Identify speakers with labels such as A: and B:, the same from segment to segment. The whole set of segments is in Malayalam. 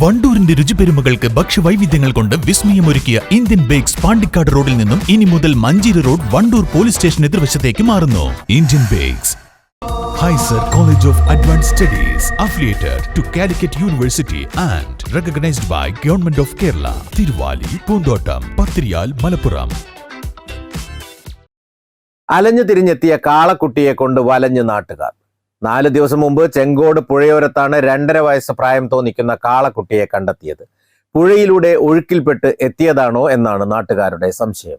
A: വണ്ടൂരിന്റെ രുചിപെരുമകൾക്ക് ഭക്ഷ്യവൈവിധ്യങ്ങൾ കൊണ്ട് വിസ്മയമൊരുക്കിയ ഇന്ത്യൻ ബേക്സ് പാണ്ടിക്കാട് റോഡിൽ നിന്നും ഇനി മുതൽ Manjeri road Wandoor police station എതിർവശത്തേക്ക് മാറുന്നു. Indian bakes. ഹൈസർ college of advance studies affiliated to Calicut university and recognised by government of Kerala Thiruvali Poonthottam Pathiriyal Malappuram
B: അലഞ്ഞു തിരിഞ്ഞെത്തിയ കാളക്കുട്ടിയെ കൊണ്ട് വലഞ്ഞു നാട്ടുകാർ. നാല് ദിവസം മുമ്പ് ചെങ്കോട് പുഴയോരത്താണ് രണ്ടര വയസ്സ് പ്രായം തോന്നിക്കുന്ന കാളക്കുട്ടിയെ കണ്ടെത്തിയത്. പുഴയിലൂടെ ഒഴുക്കിൽപ്പെട്ട് എത്തിയതാണോ എന്നാണ് നാട്ടുകാരുടെ സംശയം.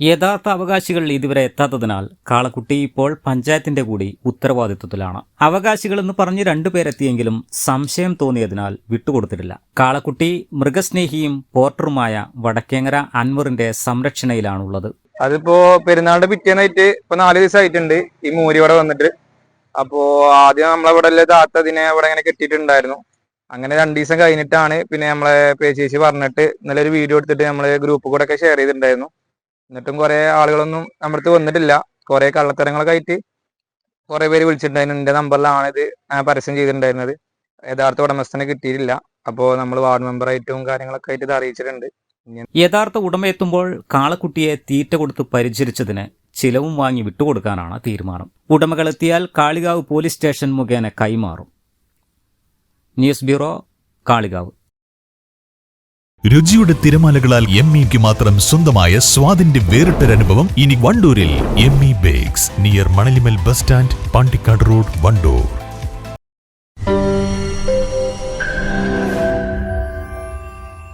C: യഥാർത്ഥ അവകാശികൾ ഇതുവരെ എത്താത്തതിനാൽ കാളക്കുട്ടി ഇപ്പോൾ പഞ്ചായത്തിന്റെ കൂടി ഉത്തരവാദിത്വത്തിലാണ്. അവകാശികൾ എന്ന് പറഞ്ഞ് രണ്ടുപേരെത്തിയെങ്കിലും സംശയം തോന്നിയതിനാൽ വിട്ടുകൊടുത്തിട്ടില്ല. കാളക്കുട്ടി മൃഗസ്നേഹിയും പോർട്ടറുമായ വടക്കേങ്ങര അൻവറിന്റെ സംരക്ഷണയിലാണുള്ളത്.
D: അതിപ്പോ പെരുന്നാളിന്റെ പിറ്റേന്നായിട്ട് ഇപ്പൊ നാല് ദിവസം ആയിട്ടുണ്ട് ഈ മൂരി ഇവിടെ വന്നിട്ട്. അപ്പോ ആദ്യം നമ്മളവിടെ ഉള്ള താത്ത ഇവിടെ ഇങ്ങനെ കെട്ടിയിട്ടുണ്ടായിരുന്നു. അങ്ങനെ രണ്ടു ദിവസം കഴിഞ്ഞിട്ടാണ് പിന്നെ നമ്മളെ പേശേശി പറഞ്ഞിട്ട് ഇന്നലെ ഒരു വീഡിയോ എടുത്തിട്ട് നമ്മൾ ഗ്രൂപ്പ് കൂടെ ഒക്കെ ഷെയർ ചെയ്തിട്ടുണ്ടായിരുന്നു. എന്നിട്ടും കുറെ ആളുകളൊന്നും നമ്മുടെ അടുത്ത് വന്നിട്ടില്ല. കുറെ കള്ളത്തരങ്ങളൊക്കെ ആയിട്ട് കുറെ പേര് വിളിച്ചിട്ടുണ്ടായിരുന്നു. എന്റെ നമ്പറിലാണ് ഇത് പരസ്യം ചെയ്തിട്ടുണ്ടായിരുന്നത്. യഥാർത്ഥ ഉടമസ്ഥനെ കിട്ടിയിട്ടില്ല. അപ്പോ നമ്മൾ വാർഡ് മെമ്പർ മെമ്പറായിട്ടും കാര്യങ്ങളൊക്കെ ആയിട്ട് ഇത് അറിയിച്ചിട്ടുണ്ട്.
C: യഥാർത്ഥ ഉടമയെത്തുമ്പോൾ കാളക്കുട്ടിയെ തീറ്റ കൊടുത്ത് പരിചരിച്ചതിന് ചിലവും വാങ്ങി വിട്ടുകൊടുക്കാനാണ് തീരുമാനം. ഉടമകളെത്തിയാൽ കാളികാവ് പോലീസ് സ്റ്റേഷൻ മുഖേന കൈമാറും. News bureau Kalikavu.
A: രുചിയുടെ തിരമാലകളാൽ എം ഇക്ക് മാത്രം സ്വന്തമായ സ്വാദിന്റെ വേറിട്ടൊരനുഭവം ഇനി വണ്ടൂരിൽ M E bakes near Manalimal bus stand Pandikkad road Wandoor.